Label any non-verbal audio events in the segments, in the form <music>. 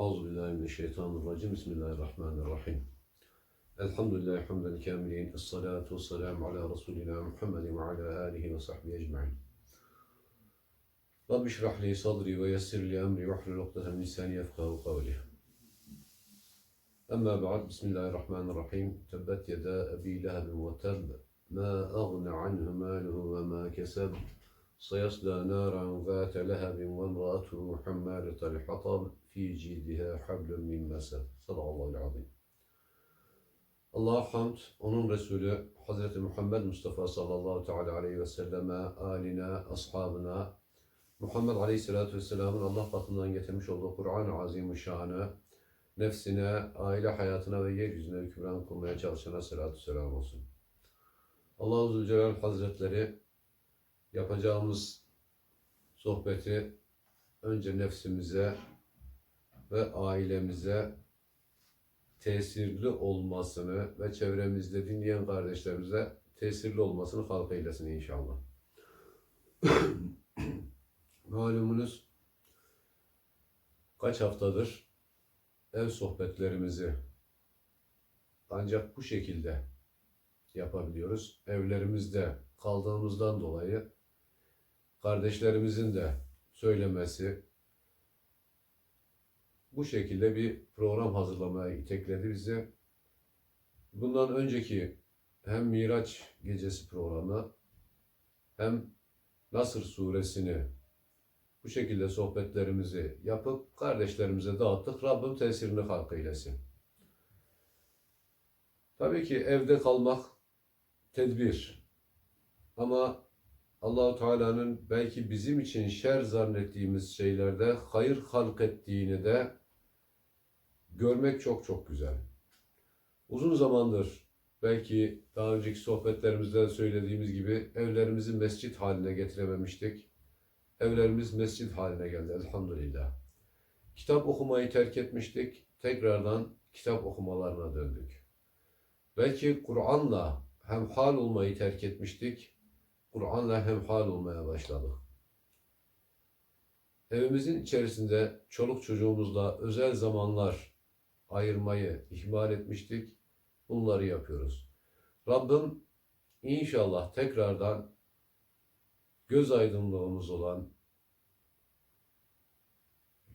أعوذ بالله من الشيطان الرجيم بسم الله الرحمن الرحيم الحمد لله حمد الكاملين الصلاة والسلام على رسولنا محمد وعلى آله وصحبه أجمعين رب اشرح لي صدري ويسر لي أمري واحلل عقدة من لساني أفقه قولي أما بعد بسم الله الرحمن الرحيم تبت يدا أبي لهب وتب ما أغنى عنه ماله وما كسب سيصلى نارا ذات لهب وامرأته حمالة الحطب fi cildiha hablun min mesed. Sallallahu aleyhi Allah'a hamd, onun Resulü Hz. Muhammed Mustafa sallallahu teala aleyhi ve selleme, aline, ashabına, Muhammed aleyhissalatu vesselamın Allah katından getirmiş olduğu Kur'an-ı Azimüşşan'ı, nefsine, aile hayatına ve yeryüzüne hükümran kılmaya çalışana selatü selam olsun. Allah-u Zülcelal Hazretleri yapacağımız sohbeti önce nefsimize, ve ailemize tesirli olmasını ve çevremizde dinleyen kardeşlerimize tesirli olmasını halk eylesin inşallah. <clears throat> Malumunuz kaç haftadır ev sohbetlerimizi ancak bu şekilde yapabiliyoruz. Evlerimizde kaldığımızdan dolayı kardeşlerimizin de söylemesi bu şekilde bir program hazırlamaya itekledi bizi. Bundan önceki hem Miraç gecesi programı hem Nasır suresini bu şekilde sohbetlerimizi yapıp kardeşlerimize dağıttık. Rabbim tesirini halk eylesin. Tabii ki evde kalmak tedbir. Ama Allahu Teala'nın belki bizim için şer zannettiğimiz şeylerde hayır halk ettiğini de görmek çok çok güzel. Uzun zamandır belki daha önceki sohbetlerimizde söylediğimiz gibi evlerimizi mescit haline getirememiştik. Evlerimiz mescit haline geldi elhamdülillah. Kitap okumayı terk etmiştik. Tekrardan kitap okumalarına döndük. Belki Kur'an'la hemhal olmayı terk etmiştik. Kur'an'la hemhal olmaya başladık. Evimizin içerisinde çoluk çocuğumuzla özel zamanlar ayırmayı ihmal etmiştik. Bunları yapıyoruz. Rabbim inşallah tekrardan göz aydınlığımız olan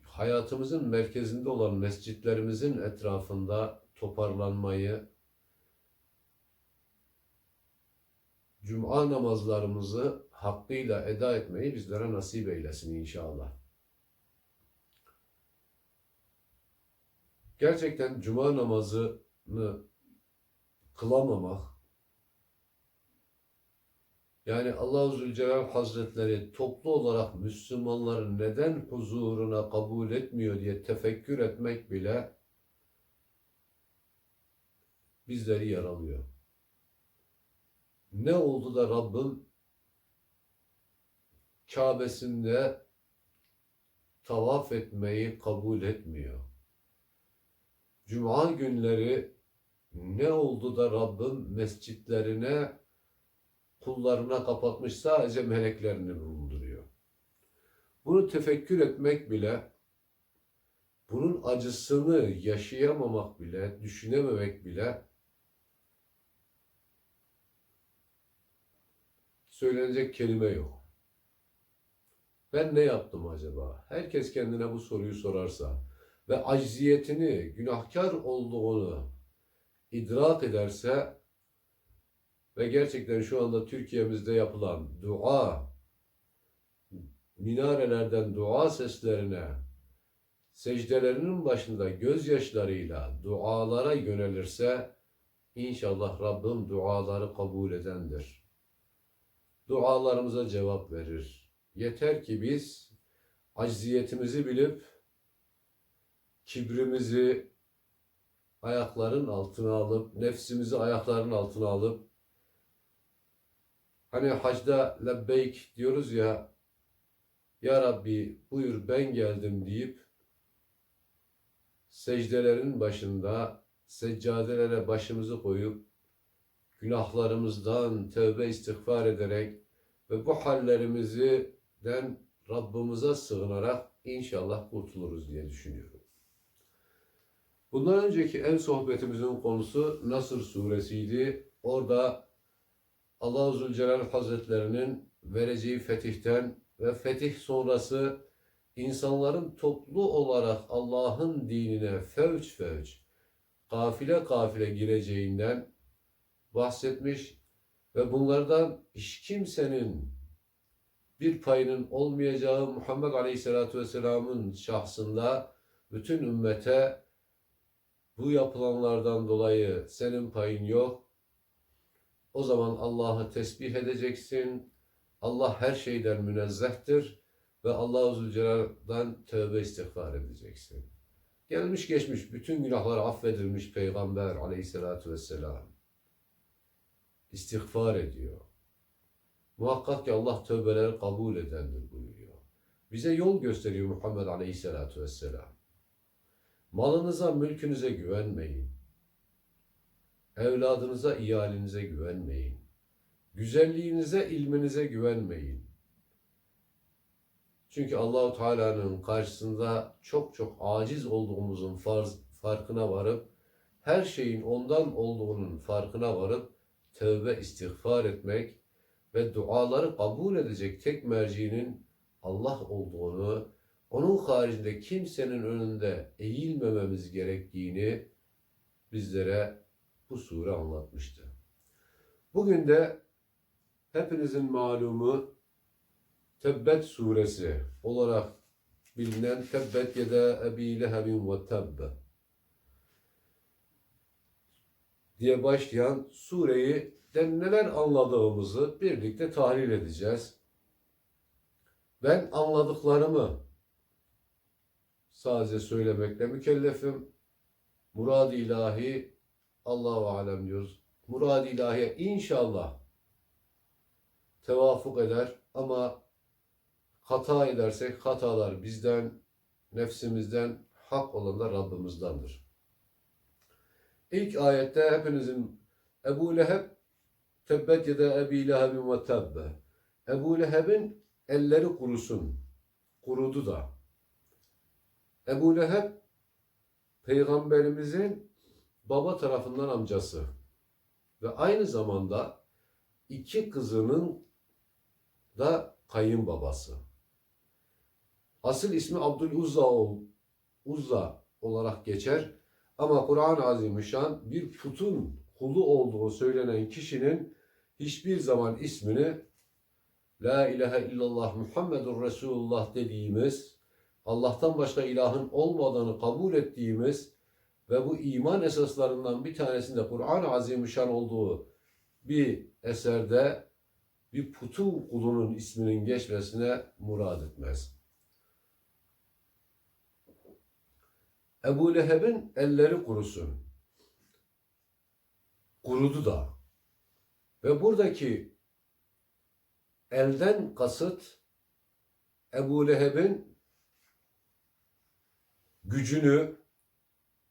hayatımızın merkezinde olan mescitlerimizin etrafında toparlanmayı Cuma namazlarımızı hakkıyla eda etmeyi bizlere nasip eylesin inşallah. Gerçekten cuma namazını kılamamak, yani Allah-u Zülcelal Hazretleri toplu olarak Müslümanları neden huzuruna kabul etmiyor diye tefekkür etmek bile bizleri yaralıyor. Ne oldu da Rabbim Kabe'sinde tavaf etmeyi kabul etmiyor? Cuma günleri ne oldu da Rabbim mescitlerine kullarına kapatmış sadece meleklerini bulunduruyor. Bunu tefekkür etmek bile bunun acısını yaşayamamak bile, düşünememek bile söylenecek kelime yok. Ben ne yaptım acaba? Herkes kendine bu soruyu sorarsa ve acziyetini, günahkar olduğunu idrak ederse ve gerçekten şu anda Türkiye'mizde yapılan dua, minarelerden dua seslerine, secdelerinin başında gözyaşlarıyla dualara yönelirse, inşallah Rabbim duaları kabul edendir. Dualarımıza cevap verir. Yeter ki biz acziyetimizi bilip, kibrimizi ayakların altına alıp, nefsimizi ayakların altına alıp, Hani hacda lebbeyk diyoruz ya, Ya Rabbi buyur ben geldim deyip secdelerin başında seccadelere başımızı koyup günahlarımızdan tövbe istiğfar ederek ve bu hallerimizden Rabbimize sığınarak inşallah kurtuluruz diye düşünüyorum. Bundan önceki en sohbetimizin konusu Nasır suresiydi. Orada Allah-u Zülcelal Hazretlerinin vereceği fetihten ve fetih sonrası insanların toplu olarak Allah'ın dinine fevç fevç, kafile kafile gireceğinden bahsetmiş ve bunlardan hiç kimsenin bir payının olmayacağı Muhammed Aleyhisselatü Vesselam'ın şahsında bütün ümmete bu yapılanlardan dolayı senin payın yok. O zaman Allah'ı tesbih edeceksin. Allah her şeyden münezzehtir ve Allah-u Zülcelal'dan tövbe istiğfar edeceksin. Gelmiş geçmiş bütün günahlar affedilmiş Peygamber Aleyhisselatü Vesselam. İstiğfar ediyor. Muhakkak ki Allah tövbeleri kabul edendir buyuruyor. Bize yol gösteriyor Muhammed Aleyhisselatü Vesselam. Malınıza, mülkünüze güvenmeyin. Evladınıza, iyalinize güvenmeyin. Güzelliğinize, ilminize güvenmeyin. Çünkü Allahu Teala'nın karşısında çok çok aciz olduğumuzun farz, farkına varıp her şeyin ondan olduğunun farkına varıp tövbe istiğfar etmek ve duaları kabul edecek tek mercinin Allah olduğunu, onun haricinde kimsenin önünde eğilmememiz gerektiğini bizlere bu sure anlatmıştı. Bugün de hepinizin malumu Tebbet suresi olarak bilinen Tebbet yede Ebi Lehebin ve Tebbe diye başlayan sureyi de neler anladığımızı birlikte tahlil edeceğiz. Ben anladıklarımı sadece söylemekle mükellefim. Murad-ı ilahi Allahu alem diyoruz. Murad-ı ilahiye inşallah tevafuk eder ama hata edersek hatalar bizden, nefsimizden, hak olan da Rabbimizdendir. İlk ayette hepinizin Ebu Leheb tebbet yede Ebi Lehebin ve tebbe. Ebu Leheb'in elleri kurusun. Kurudu da. Ebu Leheb peygamberimizin baba tarafından amcası ve aynı zamanda iki kızının da kayınbabası. Asıl ismi Abdüluzza ol, Uzza olarak geçer ama Kur'an-ı Azimüşşan bir putun kulu olduğu söylenen kişinin hiçbir zaman ismini La ilahe illallah Muhammedur Resulullah dediğimiz Allah'tan başka ilahın olmadığını kabul ettiğimiz ve bu iman esaslarından bir tanesinde Kur'an-ı Azimüşşan olduğu bir eserde bir putun kulunun isminin geçmesine murad etmez. Ebu Leheb'in elleri kurusun. Kurudu da. Ve buradaki elden kasıt Ebu Leheb'in gücünü,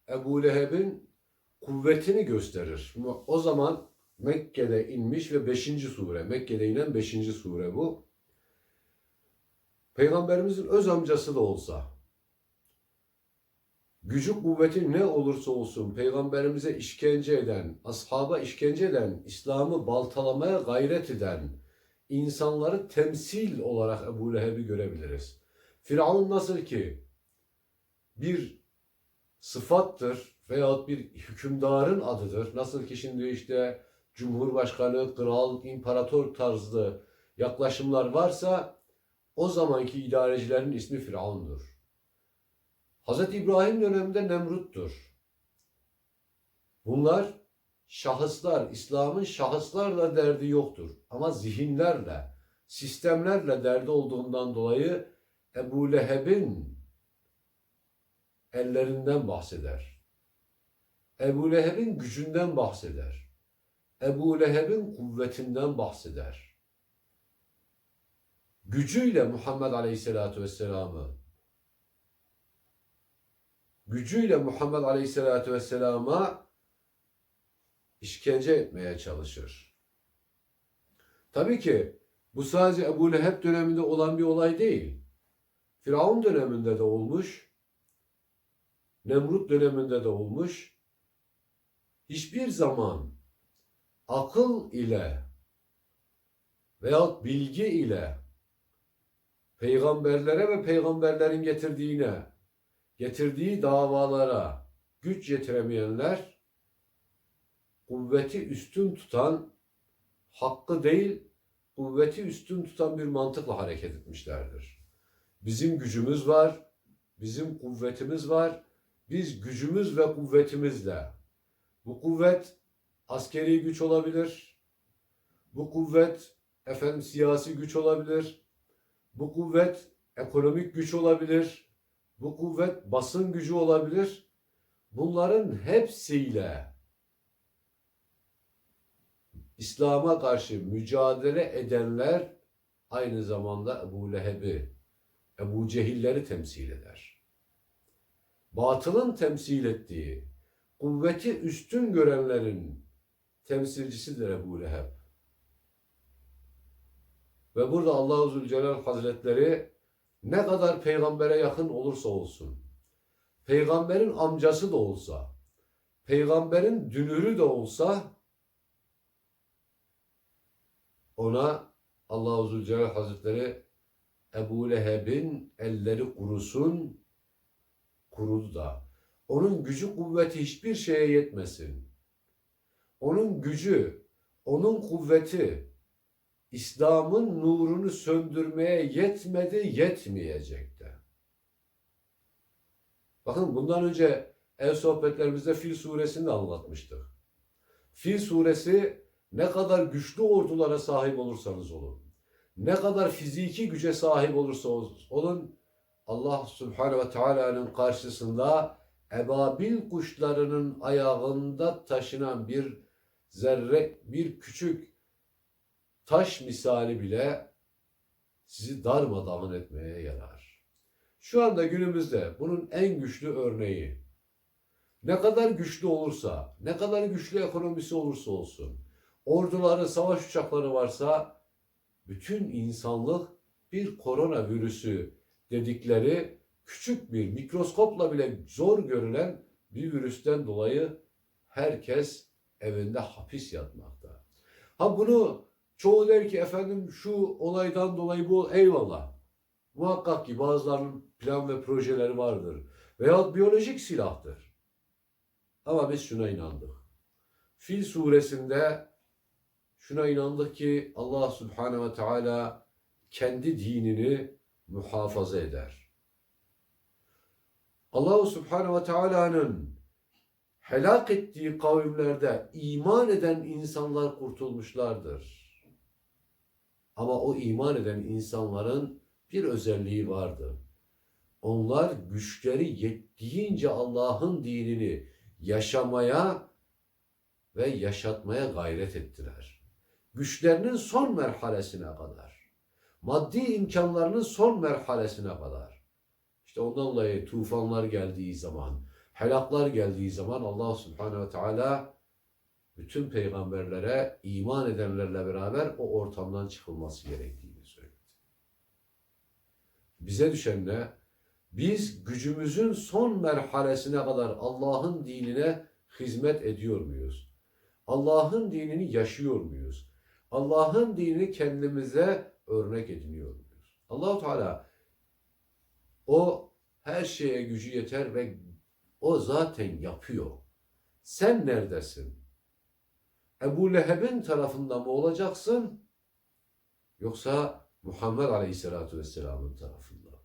Ebu Leheb'in kuvvetini gösterir. O zaman Mekke'de inmiş ve 5. sure, Mekke'de inen 5. sure bu. Peygamberimizin öz amcası da olsa, gücü kuvveti ne olursa olsun peygamberimize işkence eden, ashaba işkence eden, İslam'ı baltalamaya gayret eden insanları temsil olarak Ebu Leheb'i görebiliriz. Firavun nasıl ki bir sıfattır veyahut bir hükümdarın adıdır. Nasıl ki şimdi işte cumhurbaşkanı, kral, imparator tarzı yaklaşımlar varsa o zamanki idarecilerin ismi Firavundur. Hz. İbrahim döneminde Nemrut'tur. Bunlar şahıslar, İslam'ın şahıslarla derdi yoktur. Ama zihinlerle, sistemlerle derdi olduğundan dolayı Ebu Leheb'in ellerinden bahseder. Ebu Leheb'in gücünden bahseder. Ebu Leheb'in kuvvetinden bahseder. Gücüyle Muhammed Aleyhisselatü Vesselam'ı gücüyle Muhammed Aleyhisselatü Vesselam'a işkence etmeye çalışır. Tabii ki bu sadece Ebu Leheb döneminde olan bir olay değil. Firavun döneminde de olmuş. Nemrut döneminde de olmuş. Hiçbir zaman akıl ile veyahut bilgi ile peygamberlere ve peygamberlerin getirdiğine, getirdiği davalara güç yetiremeyenler kuvveti üstün tutan, hakkı değil, kuvveti üstün tutan bir mantıkla hareket etmişlerdir. Bizim gücümüz var, bizim kuvvetimiz var. Biz gücümüz ve kuvvetimizle bu kuvvet askeri güç olabilir. Bu kuvvet efendim siyasi güç olabilir. Bu kuvvet ekonomik güç olabilir. Bu kuvvet basın gücü olabilir. Bunların hepsiyle İslam'a karşı mücadele edenler aynı zamanda Ebu Leheb'i, Ebu Cehilleri temsil eder. Batılın temsil ettiği, kuvveti üstün görenlerin temsilcisidir Ebu Leheb. Ve burada Allah-u Zülcelal Hazretleri ne kadar peygambere yakın olursa olsun, peygamberin amcası da olsa, peygamberin dünürü de olsa, ona Allah-u Zülcelal Hazretleri Ebu Leheb'in elleri kurusun, kurudu da. Onun gücü kuvveti hiçbir şeye yetmesin. Onun gücü, onun kuvveti İslam'ın nurunu söndürmeye yetmedi, yetmeyecek de. Bakın bundan önce el sohbetlerimizde Fil suresini de anlatmıştık. Fil suresi ne kadar güçlü ordulara sahip olursanız olun, ne kadar fiziki güce sahip olursa olun, Allah Subhanahu ve Taala'nın karşısında ebabil kuşlarının ayağında taşınan bir zerre, bir küçük taş misali bile sizi darmadağın etmeye yarar. Şu anda günümüzde bunun en güçlü örneği ne kadar güçlü olursa, ne kadar güçlü ekonomisi olursa olsun, orduları, savaş uçakları varsa bütün insanlık bir koronavirüsü dedikleri küçük bir mikroskopla bile zor görülen bir virüsten dolayı herkes evinde hapis yatmakta. Ha bunu çoğu der ki efendim şu olaydan dolayı bu eyvallah. Muhakkak ki bazılarının plan ve projeleri vardır. Veyahut biyolojik silahtır. Ama biz şuna inandık. Fil suresinde şuna inandık ki Allah Subhanahu ve Teala kendi dinini muhafaza eder. Allah Subhanahu ve Teala'nın helak ettiği kavimlerde iman eden insanlar kurtulmuşlardır. Ama o iman eden insanların bir özelliği vardı. Onlar güçleri yettiğince Allah'ın dinini yaşamaya ve yaşatmaya gayret ettiler. Güçlerinin son merhalesine kadar, maddi imkanlarının son merhalesine kadar. İşte ondan dolayı tufanlar geldiği zaman, helaklar geldiği zaman Allah Subhanahu ve Teala bütün peygamberlere iman edenlerle beraber o ortamdan çıkılması gerektiğini söyledi. Bize düşen ne? Biz gücümüzün son merhalesine kadar Allah'ın dinine hizmet ediyor muyuz? Allah'ın dinini yaşıyor muyuz? Allah'ın dinini kendimize örnek ediniyor muyuz? Allahu Teala o her şeye gücü yeter ve o zaten yapıyor. Sen neredesin? Ebu Leheb'in tarafında mı olacaksın? Yoksa Muhammed Aleyhisselatü Vesselam'ın tarafında mı?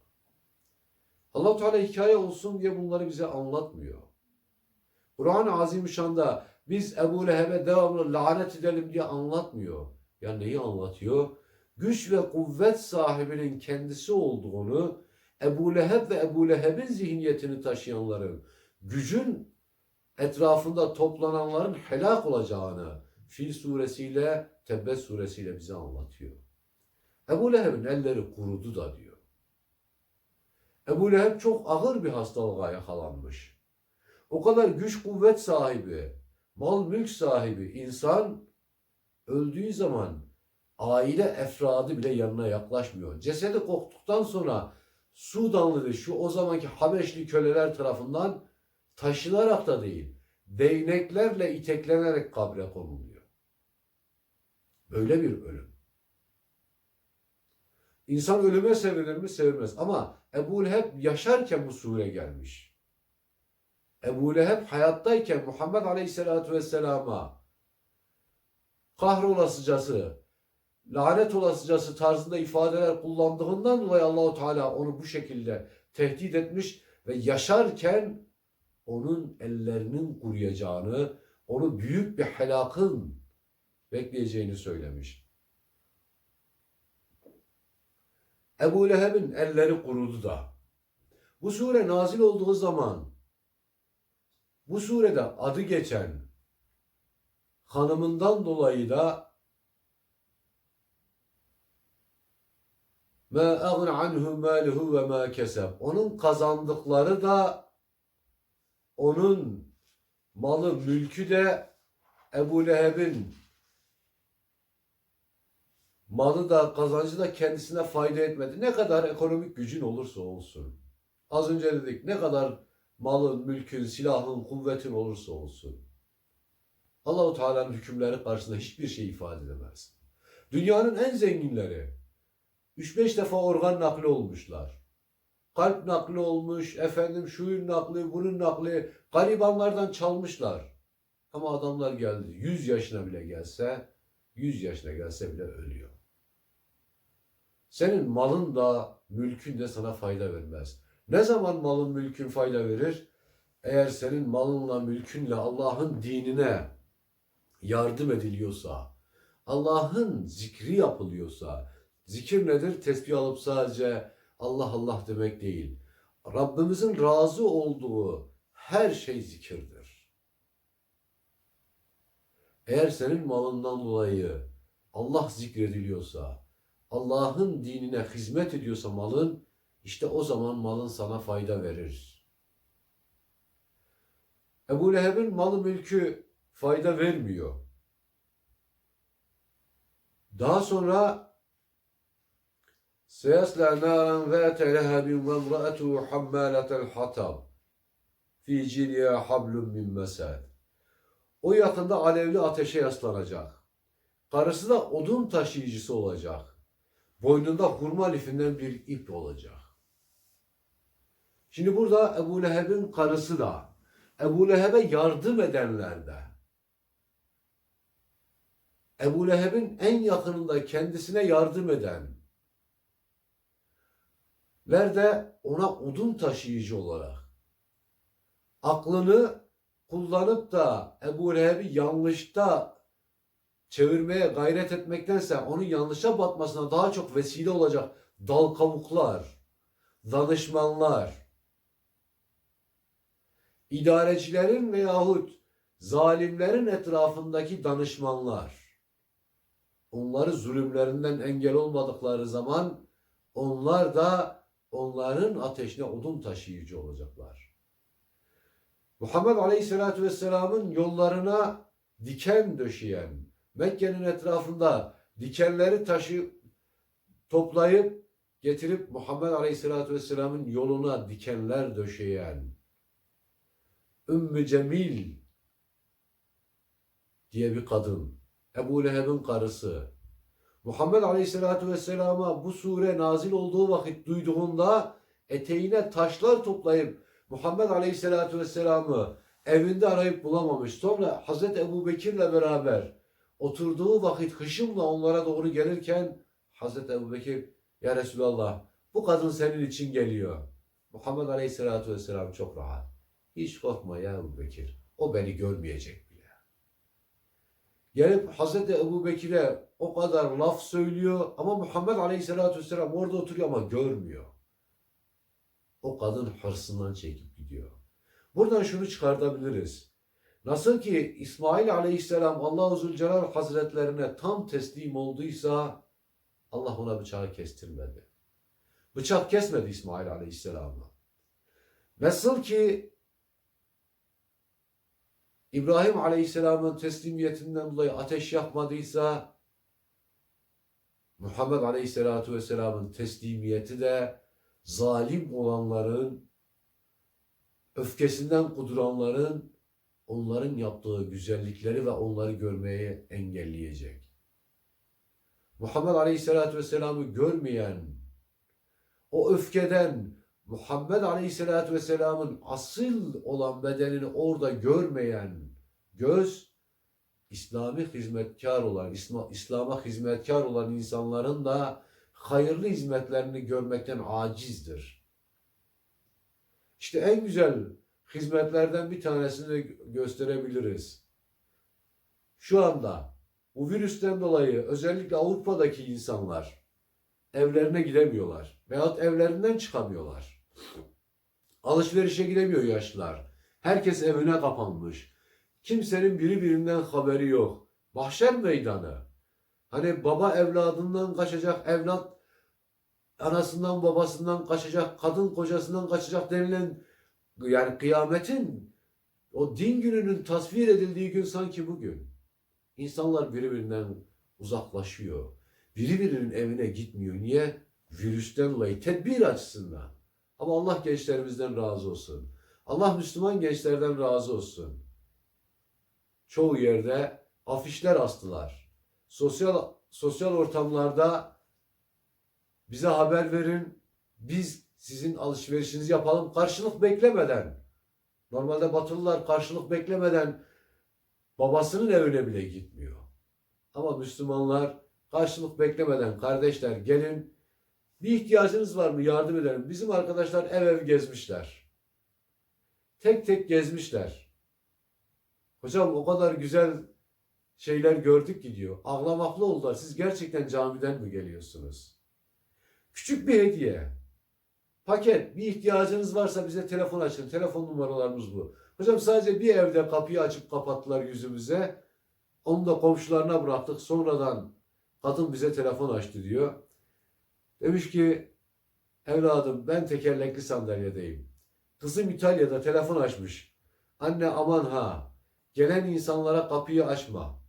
allah Teala hikaye olsun diye bunları bize anlatmıyor. Kur'an-ı Azimüşşan'da biz Ebu Leheb'e devamlı lanet edelim diye anlatmıyor. Ya neyi anlatıyor? Güç ve kuvvet sahibinin kendisi olduğunu, Ebu Leheb ve Ebu Leheb'in zihniyetini taşıyanların, gücün etrafında toplananların helak olacağını Fil suresiyle Tebbet suresiyle bize anlatıyor. Ebu Leheb'in elleri kurudu da diyor. Ebu Leheb çok ağır bir hastalığa yakalanmış. O kadar güç kuvvet sahibi, mal mülk sahibi insan öldüğü zaman aile efradı bile yanına yaklaşmıyor. Cesedi koktuktan sonra Sudanlı şu o zamanki Habeşli köleler tarafından taşınarak da değil, değneklerle iteklenerek kabre konuluyor. Böyle bir ölüm. İnsan ölüme sevinir mi? Sevinmez. Ama Ebu Leheb yaşarken bu sure gelmiş. Ebu Leheb hayattayken Muhammed Aleyhisselatü Vesselam'a kahrolasıcası, lanet olasıcası tarzında ifadeler kullandığından dolayı Allahu Teala onu bu şekilde tehdit etmiş ve yaşarken onun ellerinin kuruyacağını, onu büyük bir helakın bekleyeceğini söylemiş. Ebu Leheb'in elleri kurudu da. Bu sure nazil olduğu zaman bu surede adı geçen hanımından dolayı da ma agna anhu maluhu ve ma keseb. Onun kazandıkları da onun malı, mülkü de Ebu Leheb'in malı da kazancı da kendisine fayda etmedi. Ne kadar ekonomik gücün olursa olsun. Az önce dedik ne kadar malın, mülkün, silahın, kuvvetin olursa olsun. Allahu Teala'nın hükümleri karşısında hiçbir şey ifade edemez. Dünyanın en zenginleri 3-5 defa organ nakli olmuşlar. Kalp nakli olmuş, efendim şuyun nakli, bunun nakli, garibanlardan çalmışlar. Ama adamlar geldi 100 yaşına bile gelse, 100 yaşına gelse bile ölüyor. Senin malın da mülkün de sana fayda vermez. Ne zaman malın mülkün fayda verir? Eğer senin malınla mülkünle Allah'ın dinine yardım ediliyorsa, Allah'ın zikri yapılıyorsa, zikir nedir? Tesbih alıp sadece Allah Allah demek değil. Rabbimizin razı olduğu her şey zikirdir. Eğer senin malından dolayı Allah zikrediliyorsa, Allah'ın dinine hizmet ediyorsa malın, işte o zaman malın sana fayda verir. Ebu Leheb'in malı mülkü fayda vermiyor. Daha sonra سيصلى نارا ذات لهب وامرأته حمالة الحطب في جيدها حبل من مسد O yakında alevli ateşe yaslanacak. Karısı da odun taşıyıcısı olacak. Boynunda hurma lifinden bir ip olacak. Şimdi burada Ebu Leheb'in karısı da, Ebu Leheb'e yardım edenler de, Ebu Leheb'in en yakınında kendisine yardım eden, de ona odun taşıyıcı olarak. Aklını kullanıp da Ebu Leheb'i yanlışta çevirmeye gayret etmektense onun yanlışa batmasına daha çok vesile olacak dal kavuklar, danışmanlar, idarecilerin veyahut zalimlerin etrafındaki danışmanlar, onları zulümlerinden engel olmadıkları zaman onlar da onların ateşine odun taşıyıcı olacaklar. Muhammed Aleyhisselatü Vesselam'ın yollarına diken döşeyen, Mekke'nin etrafında dikenleri taşı toplayıp getirip Muhammed Aleyhisselatü Vesselam'ın yoluna dikenler döşeyen Ümmü Cemil diye bir kadın, Ebu Leheb'in karısı, Muhammed Aleyhisselatü Vesselam'a bu sure nazil olduğu vakit duyduğunda eteğine taşlar toplayıp Muhammed Aleyhisselatü Vesselam'ı evinde arayıp bulamamış. Sonra Hazreti Ebu Bekir'le beraber oturduğu vakit hışımla onlara doğru gelirken Hazreti Ebu Bekir Ya Resulallah bu kadın senin için geliyor. Muhammed Aleyhisselatü Vesselam çok rahat. Hiç korkma ya Ebu Bekir. O beni görmeyecek. Gelip Hazreti Ebu Bekir'e o kadar laf söylüyor ama Muhammed Aleyhisselatü Vesselam orada oturuyor ama görmüyor. O kadın hırsından çekip gidiyor. Buradan şunu çıkartabiliriz. Nasıl ki İsmail Aleyhisselam Allah-u Zülcelal Hazretlerine tam teslim olduysa Allah ona bıçağı kestirmedi. Bıçak kesmedi İsmail Aleyhisselam'a. Nasıl ki İbrahim Aleyhisselam'ın teslimiyetinden dolayı ateş yakmadıysa Muhammed Aleyhisselatü Vesselam'ın teslimiyeti de zalim olanların öfkesinden kuduranların onların yaptığı güzellikleri ve onları görmeyi engelleyecek. Muhammed Aleyhisselatü Vesselam'ı görmeyen, o öfkeden Muhammed Aleyhisselatü Vesselam'ın asıl olan bedenini orada görmeyen göz, İslami hizmetkar olan, İslam- İslam'a hizmetkar olan insanların da hayırlı hizmetlerini görmekten acizdir. İşte en güzel hizmetlerden bir tanesini gösterebiliriz. Şu anda bu virüsten dolayı özellikle Avrupa'daki insanlar evlerine gidemiyorlar veyahut evlerinden çıkamıyorlar. Alışverişe gidemiyor yaşlılar. Herkes evine kapanmış. Kimsenin biri birinden haberi yok. Mahşer meydanı. Hani baba evladından kaçacak, evlat anasından babasından kaçacak, kadın kocasından kaçacak denilen yani kıyametin o din gününün tasvir edildiği gün sanki bugün. İnsanlar birbirinden uzaklaşıyor. Biri birinin evine gitmiyor. Niye? Virüsten dolayı tedbir açısından. Ama Allah gençlerimizden razı olsun. Allah Müslüman gençlerden razı olsun. Çoğu yerde afişler astılar. Sosyal sosyal ortamlarda bize haber verin. Biz sizin alışverişinizi yapalım karşılık beklemeden. Normalde Batılılar karşılık beklemeden babasının evine bile gitmiyor. Ama Müslümanlar karşılık beklemeden kardeşler gelin bir ihtiyacınız var mı yardım edelim. Bizim arkadaşlar ev ev gezmişler. Tek tek gezmişler. Hocam o kadar güzel şeyler gördük ki diyor. Ağlamaklı oldular. Siz gerçekten camiden mi geliyorsunuz? Küçük bir hediye. Paket. Bir ihtiyacınız varsa bize telefon açın. Telefon numaralarımız bu. Hocam sadece bir evde kapıyı açıp kapattılar yüzümüze. Onu da komşularına bıraktık. Sonradan kadın bize telefon açtı diyor. Demiş ki evladım ben tekerlekli sandalyedeyim. Kızım İtalya'da telefon açmış. Anne aman ha. Gelen insanlara kapıyı açma.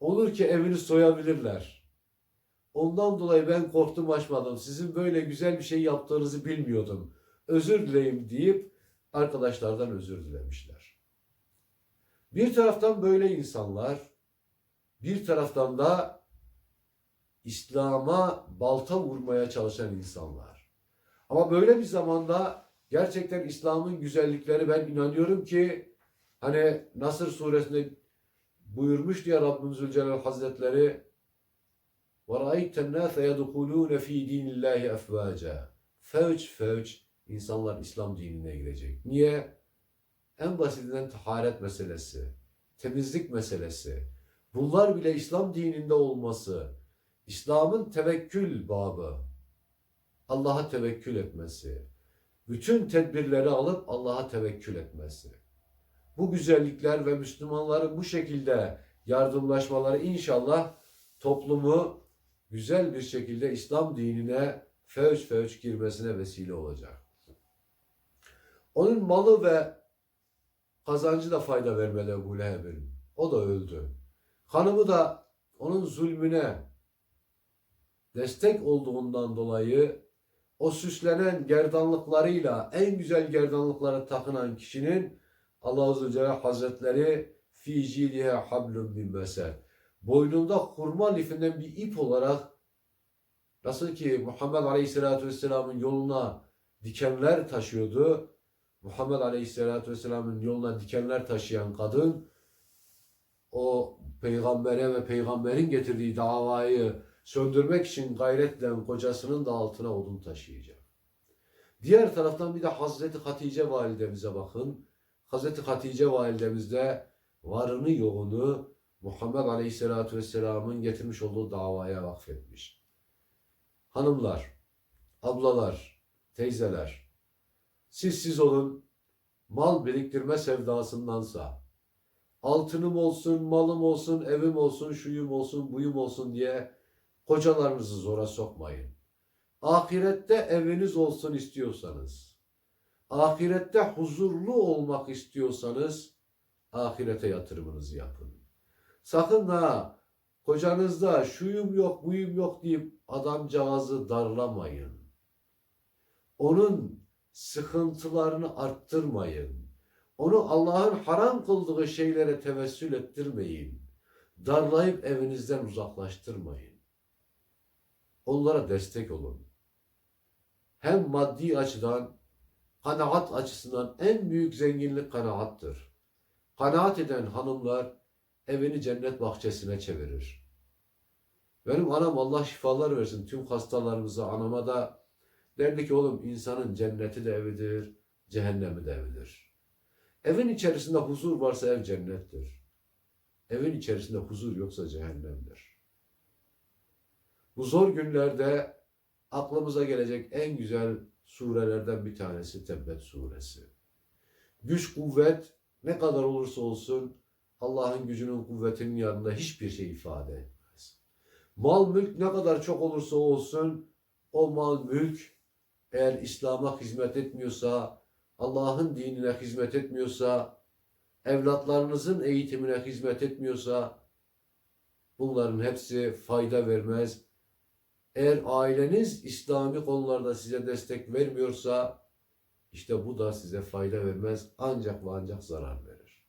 Olur ki evini soyabilirler. Ondan dolayı ben korktum açmadım. Sizin böyle güzel bir şey yaptığınızı bilmiyordum. Özür dileyim deyip arkadaşlardan özür dilemişler. Bir taraftan böyle insanlar, bir taraftan da İslam'a balta vurmaya çalışan insanlar. Ama böyle bir zamanda gerçekten İslam'ın güzellikleri ben inanıyorum ki hani Nasır suresinde buyurmuş diye Rabbimiz Zülcelal Hazretleri وَرَأَيْتَ النَّاسَ يَدْخُلُونَ ف۪ي دِينِ اللّٰهِ اَفْوَاجًا Fevç fevç insanlar İslam dinine girecek. Niye? En basitinden taharet meselesi, temizlik meselesi. Bunlar bile İslam dininde olması, İslam'ın tevekkül babı, Allah'a tevekkül etmesi, bütün tedbirleri alıp Allah'a tevekkül etmesi. Bu güzellikler ve Müslümanların bu şekilde yardımlaşmaları inşallah toplumu güzel bir şekilde İslam dinine fevç fevç girmesine vesile olacak. Onun malı ve kazancı da fayda vermedi Ebu Leheb'in. O da öldü. Hanımı da onun zulmüne destek olduğundan dolayı o süslenen gerdanlıklarıyla en güzel gerdanlıklara takınan kişinin Allah Azze ve Celle Hazretleri fi cilihe hablum min mesel. Boynunda hurma lifinden bir ip olarak nasıl ki Muhammed Aleyhisselatü Vesselam'ın yoluna dikenler taşıyordu. Muhammed Aleyhisselatü Vesselam'ın yoluna dikenler taşıyan kadın o peygambere ve peygamberin getirdiği davayı söndürmek için gayretle kocasının da altına odun taşıyacak. Diğer taraftan bir de Hazreti Hatice validemize bakın. Hazreti Hatice validemiz de varını yoğunu Muhammed Aleyhisselatü Vesselam'ın getirmiş olduğu davaya vakfetmiş. Hanımlar, ablalar, teyzeler, siz siz olun, mal biriktirme sevdasındansa, altınım olsun, malım olsun, evim olsun, şuyum olsun, buyum olsun diye kocalarınızı zora sokmayın. Ahirette eviniz olsun istiyorsanız, ahirette huzurlu olmak istiyorsanız, ahirete yatırımınızı yapın. Sakın ha kocanızda şuyum yok, buyum yok deyip adamcağızı darlamayın. Onun sıkıntılarını arttırmayın. Onu Allah'ın haram kıldığı şeylere tevessül ettirmeyin. Darlayıp evinizden uzaklaştırmayın. Onlara destek olun. Hem maddi açıdan, kanaat açısından en büyük zenginlik kanaattır. Kanaat eden hanımlar evini cennet bahçesine çevirir. Benim anam Allah şifalar versin tüm hastalarımıza anama da derdi ki oğlum insanın cenneti de evidir, cehennemi de evidir. Evin içerisinde huzur varsa ev cennettir. Evin içerisinde huzur yoksa cehennemdir. Bu zor günlerde aklımıza gelecek en güzel surelerden bir tanesi Tebbet suresi. Güç kuvvet ne kadar olursa olsun Allah'ın gücünün kuvvetinin yanında hiçbir şey ifade etmez. Mal mülk ne kadar çok olursa olsun o mal mülk eğer İslam'a hizmet etmiyorsa, Allah'ın dinine hizmet etmiyorsa, evlatlarınızın eğitimine hizmet etmiyorsa bunların hepsi fayda vermez. Eğer aileniz İslami konularda size destek vermiyorsa işte bu da size fayda vermez ancak ve ancak zarar verir.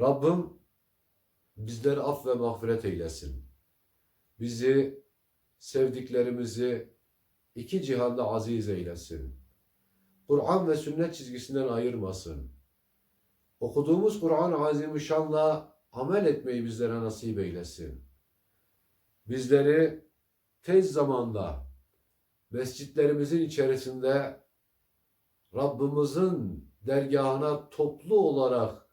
Rabbim bizleri af ve mağfiret eylesin. Bizi, sevdiklerimizi iki cihanda aziz eylesin. Kur'an ve sünnet çizgisinden ayırmasın. Okuduğumuz Kur'an-ı Azimüşşan'la amel etmeyi bizlere nasip eylesin. Bizleri tez zamanda mescitlerimizin içerisinde Rabbimizin dergahına toplu olarak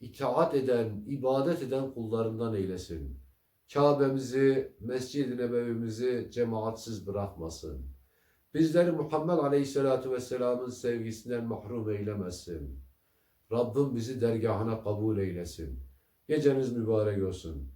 itaat eden, ibadet eden kullarından eylesin. Kabe'mizi, Mescid-i Nebevimizi cemaatsiz bırakmasın. Bizleri Muhammed Aleyhisselatü Vesselam'ın sevgisinden mahrum eylemesin. Rabbim bizi dergahına kabul eylesin. Geceniz mübarek olsun.